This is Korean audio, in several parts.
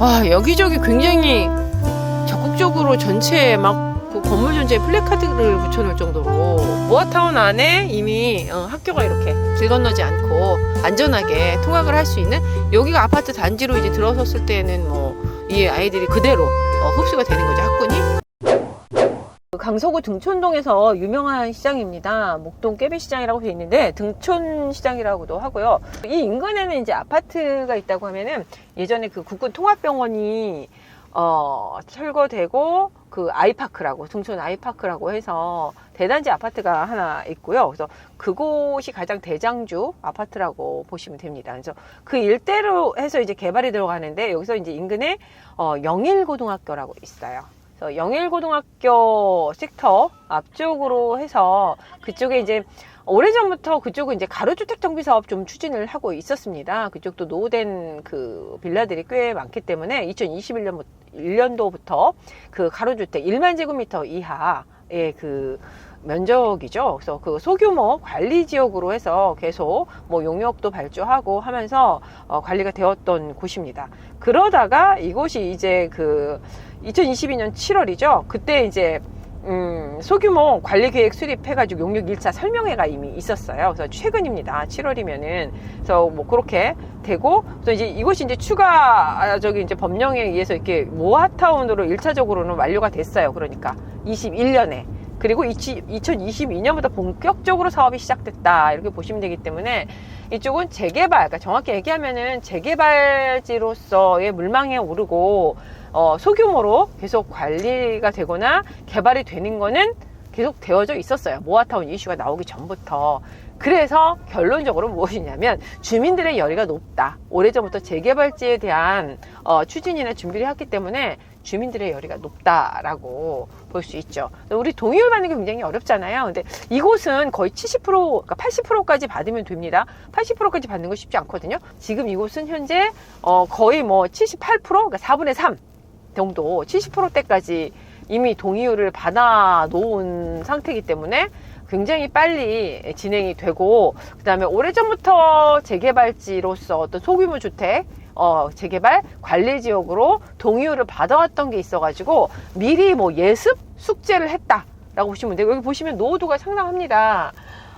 와 여기저기 굉장히 적극적으로 전체에 막 그 건물 전체에 플래카드를 붙여놓을 정도로 모아타운 안에 이미 어, 학교가 이렇게 길 건너지 않고 안전하게 통학을 할 수 있는 여기가 아파트 단지로 이제 들어섰을 때는 뭐 이 아이들이 그대로 어, 흡수가 되는 거죠 학군이. 그 강서구 등촌동에서 유명한 시장입니다. 목동 깨비시장이라고 되어 있는데 등촌시장이라고도 하고요. 이 인근에는 이제 아파트가 있다고 하면은 예전에 그 국군 통합병원이 어, 철거되고 그 아이파크라고 등촌 아이파크라고 해서 대단지 아파트가 하나 있고요. 그래서 그곳이 가장 대장주 아파트라고 보시면 됩니다. 그래서 그 일대로 해서 이제 개발이 들어가는데 여기서 이제 인근에 어, 영일고등학교라고 있어요. 그래서 영일고등학교 섹터 앞쪽으로 해서 그쪽에 이제 오래전부터 그쪽은 이제 가로주택 정비 사업 좀 추진을 하고 있었습니다. 그쪽도 노후된 그 빌라들이 꽤 많기 때문에 2021년 1년도부터 그 가로주택 1만 제곱미터 이하의 그 면적이죠. 그래서 그 소규모 관리 지역으로 해서 계속 뭐 용역도 발주하고 하면서 어, 관리가 되었던 곳입니다. 그러다가 이곳이 이제 그 2022년 7월이죠. 그때 이제 음, 소규모 관리 계획 수립해가지고 용역 1차 설명회가 이미 있었어요. 그래서 최근입니다. 7월이면은. 그래서 뭐 그렇게 되고, 그래서 이제 이곳이 이제 추가적인 이제 법령에 의해서 이렇게 모아타운으로 1차적으로는 완료가 됐어요. 그러니까 21년에. 그리고 2022년부터 본격적으로 사업이 시작됐다. 이렇게 보시면 되기 때문에 이쪽은 재개발, 그러니까 정확히 얘기하면은 재개발지로서의 물망에 오르고 어, 소규모로 계속 관리가 되거나 개발이 되는 거는 계속 되어져 있었어요. 모아타운 이슈가 나오기 전부터. 그래서 결론적으로 무엇이냐면 주민들의 열의가 높다. 오래전부터 재개발지에 대한 어, 추진이나 준비를 했기 때문에 주민들의 열의가 높다라고 볼 수 있죠. 우리 동의를 받는 게 굉장히 어렵잖아요. 근데 이곳은 거의 70%, 그러니까 80%까지 받으면 됩니다. 80%까지 받는 거 쉽지 않거든요. 지금 이곳은 현재 어, 거의 뭐 78%, 그러니까 4분의 3 정도, 70%대까지 이미 동의율을 받아 놓은 상태이기 때문에 굉장히 빨리 진행이 되고 그다음에 오래전부터 재개발지로서 어떤 소규모 주택 어, 재개발 관리 지역으로 동의율을 받아왔던 게 있어가지고 미리 뭐 예습 숙제를 했다라고 보시면 돼요. 여기 보시면 노후도가 상당합니다.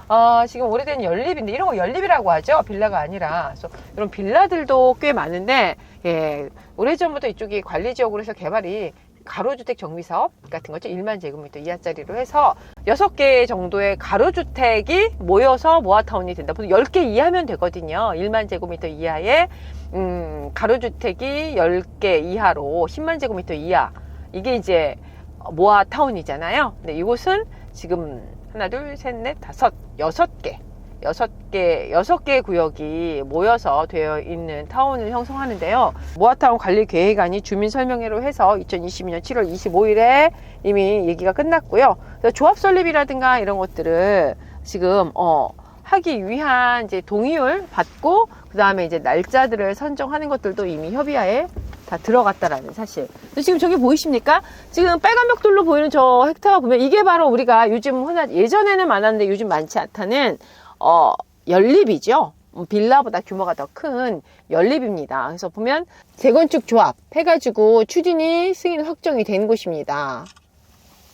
아, 지금 오래된 연립인데 이런 거 연립이라고 하죠. 빌라가 아니라. 그래서 이런 빌라들도 꽤 많은데 예, 오래전부터 이쪽이 관리 지역으로 해서 개발이 가로주택 정비 사업 같은 거죠. 1만 제곱미터 이하짜리로 해서 6개 정도의 가로주택이 모여서 모아타운이 된다. 보통 10개 이하면 되거든요. 1만 제곱미터 이하의 음, 가로주택이 10개 이하로 10만 제곱미터 이하. 이게 이제 모아타운이잖아요. 근데 이곳은 지금 하나, 둘, 셋, 넷, 다섯, 여섯 개. 여섯 개, 여섯 개 구역이 모여서 되어 있는 타운을 형성하는데요. 모아타운 관리 계획안이 주민 설명회로 해서 2022년 7월 25일에 이미 얘기가 끝났고요. 조합 설립이라든가 이런 것들을 지금, 어, 하기 위한 이제 동의율 받고, 그 다음에 이제 날짜들을 선정하는 것들도 이미 협의하에 다 들어갔다라는 사실. 지금 저기 보이십니까? 지금 빨간 벽돌로 보이는 저 헥타가 보면 이게 바로 우리가 요즘 흔한, 예전에는 많았는데 요즘 많지 않다는 어, 연립이죠. 음, 빌라보다 규모가 더 큰 연립입니다. 그래서 보면 재건축 조합 해가지고 추진이 승인 확정이 된 곳입니다.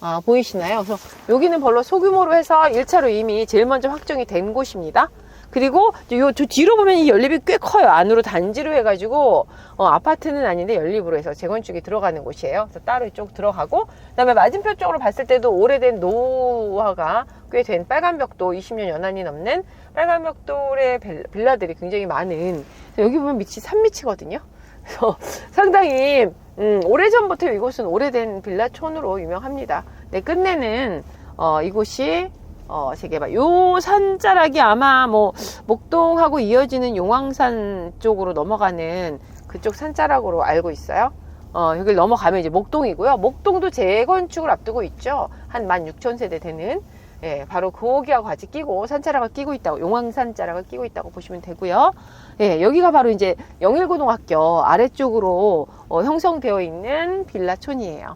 아, 보이시나요? 그래서 여기는 별로 소규모로 해서 1차로 이미 제일 먼저 확정이 된 곳입니다. 그리고 요 저 뒤로 보면 이 연립이 꽤 커요. 안으로 단지로 해가지고 어, 아파트는 아닌데 연립으로 해서 재건축이 들어가는 곳이에요. 그래서 따로 이쪽 들어가고 그다음에 맞은편 쪽으로 봤을 때도 오래된 노화가 꽤 된 빨간 벽도 20년 연한이 넘는 빨간 벽돌의 빌라들이 굉장히 많은 여기 보면 밑이 산밑이거든요. 그래서 상당히 음, 오래전부터 이곳은 오래된 빌라촌으로 유명합니다. 네, 끝내는 어, 이곳이 어, 재개발. 요 산자락이 아마 뭐, 목동하고 이어지는 용왕산 쪽으로 넘어가는 그쪽 산자락으로 알고 있어요. 어, 여기를 넘어가면 이제 목동이고요. 목동도 재건축을 앞두고 있죠. 한 16,000세대 되는. 예, 바로 거기하고 같이 끼고 산자락을 끼고 있다고, 용왕산자락을 끼고 있다고 보시면 되고요. 예, 여기가 바로 이제 영일고등학교 아래쪽으로 어, 형성되어 있는 빌라촌이에요.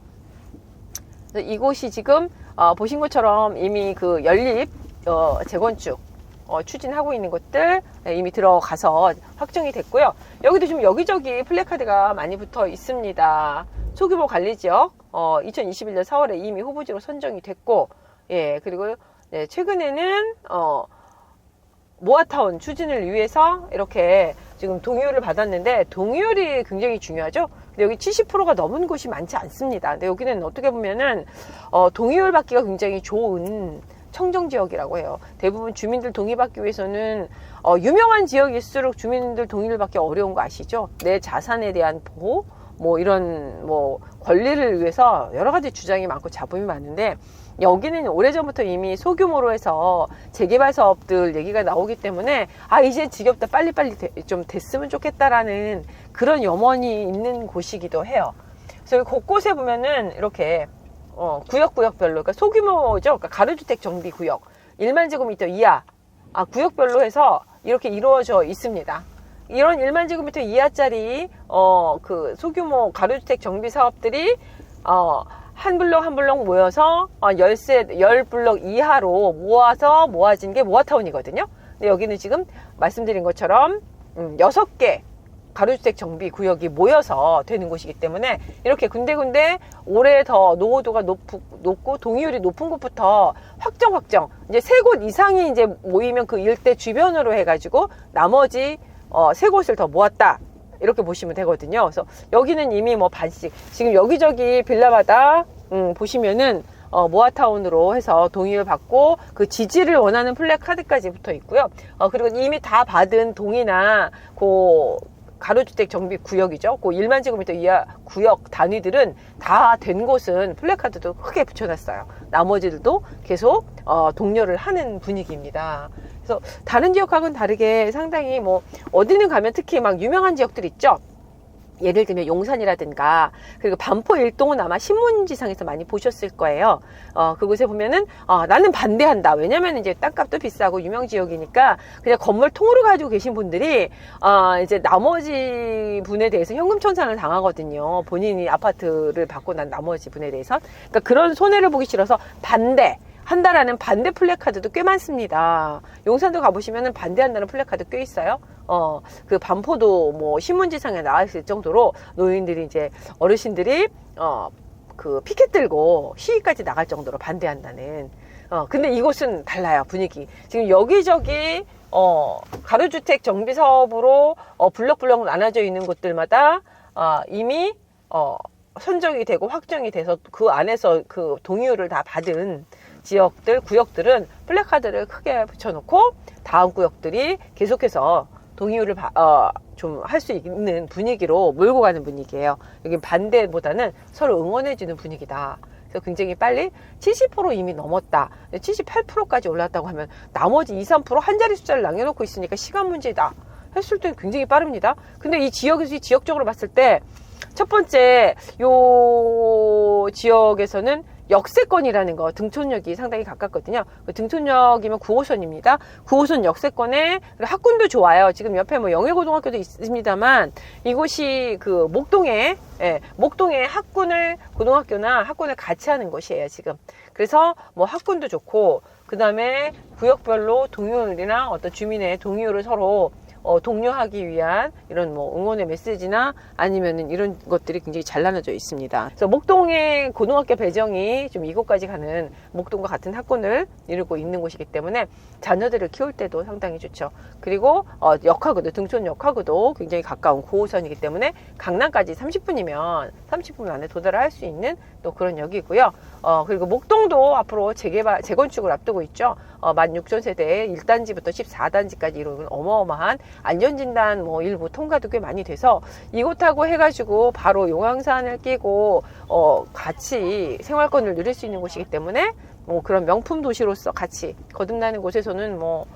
이곳이 지금 어, 보신 것처럼 이미 그 연립 어, 재건축 어, 추진하고 있는 것들 예, 이미 들어가서 확정이 됐고요. 여기도 좀 여기저기 플래카드가 많이 붙어 있습니다. 소규모 관리 지역, 어, 2021년 4월에 이미 후보지로 선정이 됐고, 예, 그리고 네, 최근에는, 어, 모아타운 추진을 위해서 이렇게 지금 동의율을 받았는데 동의율이 굉장히 중요하죠. 근데 여기 70%가 넘은 곳이 많지 않습니다. 근데 여기는 어떻게 보면은 어, 동의율 받기가 굉장히 좋은 청정 지역이라고 해요. 대부분 주민들 동의 받기 위해서는 어, 유명한 지역일수록 주민들 동의를 받기 어려운 거 아시죠? 내 자산에 대한 보호, 뭐 이런 뭐 권리를 위해서 여러 가지 주장이 많고 잡음이 많은데 여기는 오래전부터 이미 소규모로 해서 재개발 사업들 얘기가 나오기 때문에 아 이제 지겹다 빨리빨리 되- 좀 됐으면 좋겠다라는 그런 염원이 있는 곳이기도 해요. 그래서 곳곳에 보면은 이렇게 어, 구역구역별로 그러니까 소규모죠. 그러니까 가로주택 정비 구역 1만 제곱미터 이하 아, 구역별로 해서 이렇게 이루어져 있습니다. 이런 1만 제곱미터 이하짜리 어, 그 소규모 가로주택 정비 사업들이 어, 한 블록 한 블록 모여서 어, 열세 열 블록 이하로 모아서 모아진 게 모아타운이거든요. 근데 여기는 지금 말씀드린 것처럼 음, 여섯 개 가로주택 정비 구역이 모여서 되는 곳이기 때문에 이렇게 군데군데 올해 더 노후도가 높, 높고 동의율이 높은 곳부터 확정 확정 이제 세 곳 이상이 이제 모이면 그 일대 주변으로 해가지고 나머지 어, 세 곳을 더 모았다 이렇게 보시면 되거든요. 그래서 여기는 이미 뭐 반씩 지금 여기저기 빌라마다 음, 보시면은 어, 모아타운으로 해서 동의를 받고 그 지지를 원하는 플래카드까지 붙어 있고요. 어, 그리고 이미 다 받은 동의나 그 가로주택 정비 구역이죠. 그 1만 제곱미터 이하 구역 단위들은 다 된 곳은 플래카드도 크게 붙여놨어요. 나머지들도 계속 어, 독려를 하는 분위기입니다. 그래서 다른 지역하고는 다르게 상당히 뭐 어디는 가면 특히 막 유명한 지역들 있죠. 예를 들면 용산이라든가 그리고 반포 일동은 아마 신문지상에서 많이 보셨을 거예요. 어, 그곳에 보면은 어, 나는 반대한다. 왜냐면 이제 땅값도 비싸고 유명 지역이니까 그냥 건물 통으로 가지고 계신 분들이 어, 이제 나머지 분에 대해서 현금 청산을 당하거든요. 본인이 아파트를 받고 난 나머지 분에 대해서 그러니까 그런 손해를 보기 싫어서 반대. 한다라는 반대 플래카드도 꽤 많습니다. 용산도 가보시면 반대한다는 플래카드 꽤 있어요. 어, 그 반포도 뭐 신문지상에 나와 있을 정도로 노인들이 이제 어르신들이 어, 그 피켓 들고 시위까지 나갈 정도로 반대한다는. 어, 근데 이곳은 달라요, 분위기. 지금 여기저기 어, 가로주택 정비 사업으로 어, 블럭블럭 나눠져 있는 곳들마다 어, 이미 어, 선정이 되고 확정이 돼서 그 안에서 그 동의율을 다 받은 지역들, 구역들은 플래카드를 크게 붙여놓고 다음 구역들이 계속해서 동의율을 어, 좀 할 수 있는 분위기로 몰고 가는 분위기예요. 여기 반대보다는 서로 응원해주는 분위기다. 그래서 굉장히 빨리 70% 이미 넘었다. 78%까지 올랐다고 하면 나머지 2, 3%한 자리 숫자를 남겨놓고 있으니까 시간 문제다. 했을 때 굉장히 빠릅니다. 근데 이 지역에서 이 지역적으로 봤을 때 첫 번째 요 지역에서는 역세권이라는 거 등촌역이 상당히 가깝거든요. 그 등촌역이면 9호선입니다. 9호선 역세권에 학군도 좋아요. 지금 옆에 뭐 영예고등학교도 있습니다만 이곳이 그 목동에 예, 목동에 학군을 고등학교나 학군을 같이 하는 곳이에요. 지금 그래서 뭐 학군도 좋고 그 다음에 구역별로 동의율이나 어떤 주민의 동의율을 서로 어, 독려하기 위한 이런 뭐 응원의 메시지나 아니면은 이런 것들이 굉장히 잘 나눠져 있습니다. 그래서 목동의 고등학교 배정이 좀 이곳까지 가는 목동과 같은 학군을 이루고 있는 곳이기 때문에 자녀들을 키울 때도 상당히 좋죠. 그리고 어, 역하구도 등촌 역하구도 굉장히 가까운 9호선이기 때문에 강남까지 30분이면 30분 안에 도달을 할수 있는 또 그런 역이고요. 어, 그리고 목동도 앞으로 재개발 재건축을 앞두고 있죠. 어, 16,000세대 1단지부터 14단지까지 이루는 어마어마한 안전진단 뭐 일부 통과도 꽤 많이 돼서 이곳하고 해가지고 바로 용왕산을 끼고 어, 같이 생활권을 누릴 수 있는 곳이기 때문에 뭐 그런 명품 도시로서 같이 거듭나는 곳에서는 뭐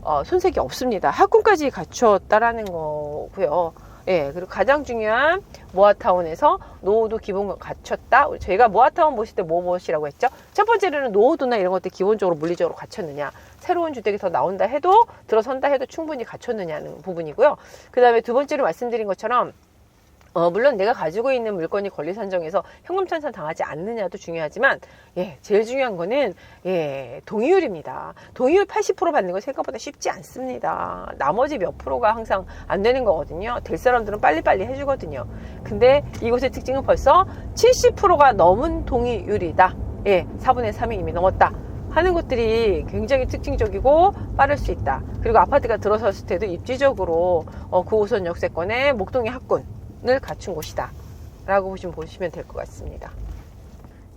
어, 손색이 없습니다. 학군까지 갖췄다라는 거고요. 예, 그리고 가장 중요한 모아타운에서 노후도 기본 갖췄다. 저희가 모아타운 보실 때뭐 무엇이라고 했죠? 첫 번째로는 노후도나 이런 것들 기본적으로 물리적으로 갖췄느냐. 새로운 주택이 더 나온다 해도 들어선다 해도 충분히 갖췄느냐는 부분이고요. 그 다음에 두 번째로 말씀드린 것처럼 어, 물론 내가 가지고 있는 물건이 권리 산정에서 현금 찬산 당하지 않느냐도 중요하지만 예, 제일 중요한 거는 예, 동의율입니다. 동의율 80% 받는 건 생각보다 쉽지 않습니다. 나머지 몇 프로가 항상 안 되는 거거든요. 될 사람들은 빨리빨리 해 주거든요. 근데 이곳의 특징은 벌써 70%가 넘은 동의율이다. 예, 4분의 3이 이미 넘었다. 하는 것들이 굉장히 특징적이고 빠를 수 있다. 그리고 아파트가 들어섰을 때도 입지적으로 어, 9호선 역세권의 목동의 학군 을 갖춘 곳이다. 라고 좀 보시면 될 것 같습니다.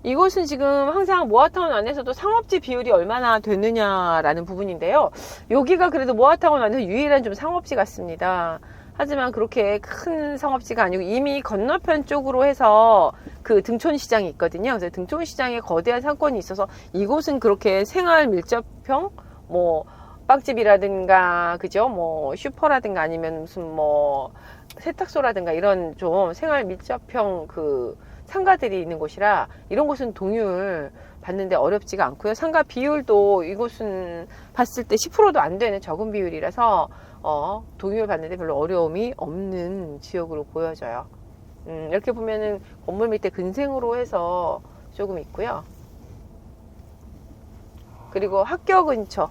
이곳은 지금 항상 모아타운 안에서도 상업지 비율이 얼마나 되느냐라는 부분인데요. 여기가 그래도 모아타운 안에서 유일한 좀 상업지 같습니다. 하지만 그렇게 큰 상업지가 아니고 이미 건너편 쪽으로 해서 그 등촌시장이 있거든요. 그래서 등촌시장에 거대한 상권이 있어서 이곳은 그렇게 생활 밀접형 뭐 빵집이라든가 그죠? 뭐 슈퍼라든가 아니면 무슨 뭐 세탁소라든가 이런 좀 생활 밀접형 그 상가들이 있는 곳이라 이런 곳은 동율 받는데 어렵지가 않고요. 상가 비율도 이곳은 봤을 때 10%도 안 되는 적은 비율이라서 어, 동의를 받는데 별로 어려움이 없는 지역으로 보여져요. 음, 이렇게 보면은 건물 밑에 근생으로 해서 조금 있고요. 그리고 학교 근처.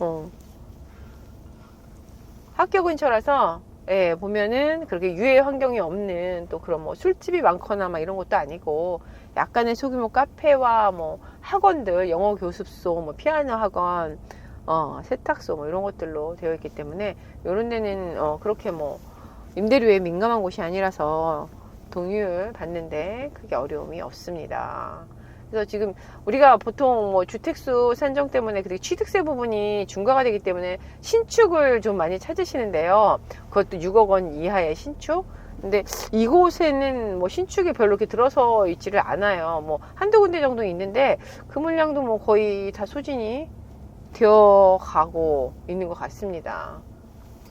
어. 학교 근처라서 예, 보면은 그렇게 유해 환경이 없는 또 그런 뭐 술집이 많거나 막 이런 것도 아니고 약간의 소규모 카페와 뭐 학원들, 영어 교습소, 뭐 피아노 학원, 어, 세탁소 뭐 이런 것들로 되어 있기 때문에 이런 데는 어, 그렇게 뭐 임대료에 민감한 곳이 아니라서 동의율 받는데 크게 어려움이 없습니다. 그래서 지금 우리가 보통 뭐 주택수 산정 때문에 그 취득세 부분이 중과가 되기 때문에 신축을 좀 많이 찾으시는데요. 그것도 6억 원 이하의 신축. 근데 이곳에는 뭐 신축이 별로 이렇게 들어서 있지를 않아요. 뭐 한두 군데 정도 있는데 그 물량도 뭐 거의 다 소진이 되어 가고 있는 것 같습니다.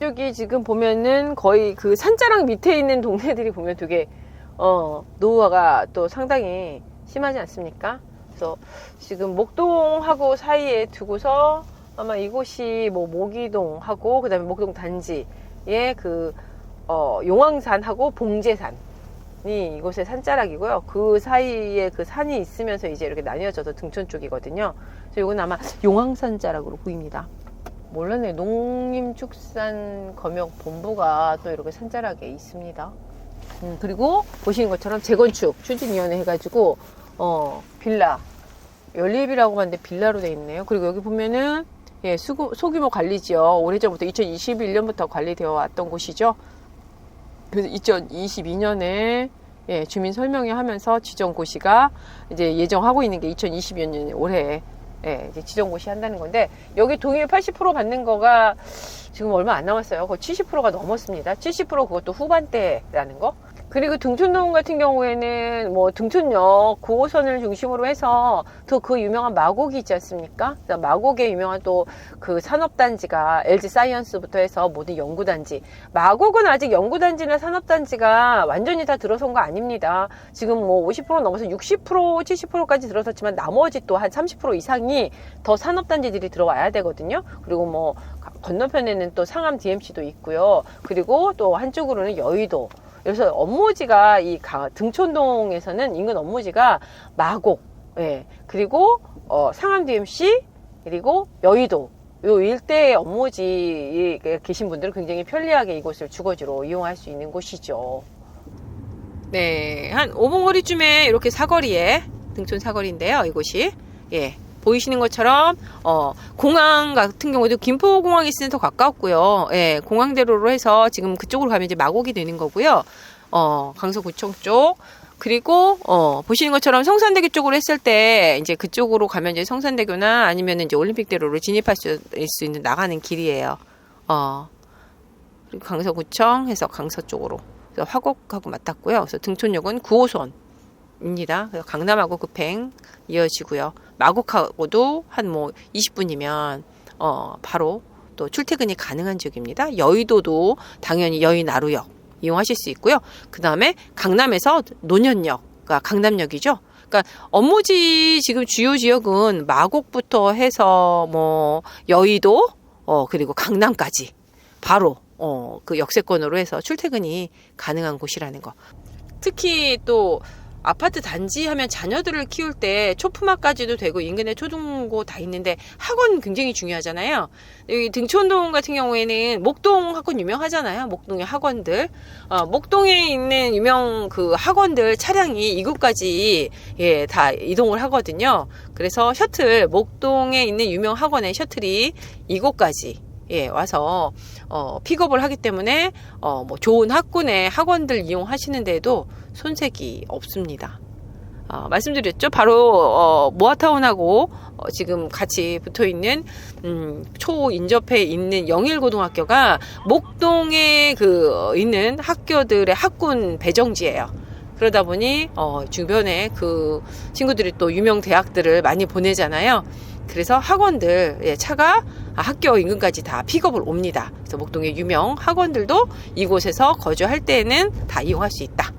여기 지금 보면은 거의 그 산자락 밑에 있는 동네들이 보면 되게 어, 노후화가 또 상당히 심하지 않습니까? 그래서 지금 목동하고 사이에 두고서 아마 이곳이 뭐 모기동하고 그다음에 목동 단지의 그 어, 용왕산하고 봉제산이 이곳의 산자락이고요. 그 사이에 그 산이 있으면서 이제 이렇게 나뉘어져서 등촌 쪽이거든요. 그래서 이건 아마 용왕산 자락으로 보입니다. 몰랐네. 농림축산검역본부가 또 이렇게 산자락에 있습니다. 음, 그리고 보시는 것처럼 재건축 추진위원회 해가지고 어, 빌라 연립이라고 하는데 빌라로 돼 있네요. 그리고 여기 보면은 예, 수구, 소규모 관리지요. 오래전부터 2021년부터 관리되어 왔던 곳이죠. 그래서 2022년에 예, 주민 설명회 하면서 지정고시가 이제 예정하고 있는 게 2022년 올해 예, 이제 지정고시 한다는 건데 여기 동일 80% 받는 거가 지금 얼마 안 남았어요. 거의 70%가 넘었습니다. 70% 그것도 후반대라는 거. 그리고 등촌동 같은 경우에는 뭐 등촌역 9호선을 중심으로 해서 또 그 유명한 마곡이 있지 않습니까? 마곡에 유명한 또 그 산업단지가 LG 사이언스부터 해서 모든 연구단지. 마곡은 아직 연구단지나 산업단지가 완전히 다 들어선 거 아닙니다. 지금 뭐 50% 넘어서 60% 70%까지 들어섰지만 나머지 또 한 30% 이상이 더 산업단지들이 들어와야 되거든요. 그리고 뭐 건너편에는 또 상암 DMC도 있고요. 그리고 또 한쪽으로는 여의도. 그래서 업무지가 이 등촌동에서는 인근 업무지가 마곡, 예, 그리고 어, 상암 DMC 그리고 여의도 요 일대의 업무지에 계신 분들은 굉장히 편리하게 이곳을 주거지로 이용할 수 있는 곳이죠. 네, 한 5분 거리쯤에 이렇게 사거리에 등촌 사거리인데요. 이곳이 예. 보이시는 것처럼 어, 공항 같은 경우도 김포공항이 있으면 더 가깝고요. 예, 공항대로로 해서 지금 그쪽으로 가면 이제 마곡이 되는 거고요. 어, 강서구청 쪽 그리고 어, 보시는 것처럼 성산대교 쪽으로 했을 때 이제 그쪽으로 가면 이제 성산대교나 아니면 이제 올림픽대로로 진입할 수, 수 있는 나가는 길이에요. 어. 그리고 강서구청 해서 강서 쪽으로 그래서 화곡하고 맞닿고요. 그래서 등촌역은 9호선 입니다. 강남하고 급행 이어지고요. 마곡하고도 한 뭐 20분이면 어 바로 또 출퇴근이 가능한 지역입니다. 여의도도 당연히 여의 나루역 이용하실 수 있고요. 그 다음에 강남에서 노년역, 그러니까 강남역이죠. 그러니까 업무지 지금 주요 지역은 마곡부터 해서 뭐 여의도 어 그리고 강남까지 바로 어, 그 역세권으로 해서 출퇴근이 가능한 곳이라는 거. 특히 또 아파트 단지 하면 자녀들을 키울 때 초품학까지도 되고 인근에 초중고 다 있는데 학원 굉장히 중요하잖아요. 여기 등촌동 같은 경우에는 목동 학원 유명하잖아요. 목동의 학원들. 어, 목동에 있는 유명 그 학원들 차량이 이곳까지 예, 다 이동을 하거든요. 그래서 셔틀 목동에 있는 유명 학원의 셔틀이 이곳까지 예, 와서 어, 픽업을 하기 때문에 어, 뭐 좋은 학군의 학원들 이용하시는데도 손색이 없습니다. 어, 말씀드렸죠. 바로 어, 모아타운하고 어, 지금 같이 붙어 있는 음, 초인접해 있는 영일고등학교가 목동에 그 어, 있는 학교들의 학군 배정지예요. 그러다 보니 어, 주변에 그 친구들이 또 유명 대학들을 많이 보내잖아요. 그래서 학원들 예, 차가 학교 인근까지 다 픽업을 옵니다. 그래서 목동의 유명 학원들도 이곳에서 거주할 때에는 다 이용할 수 있다.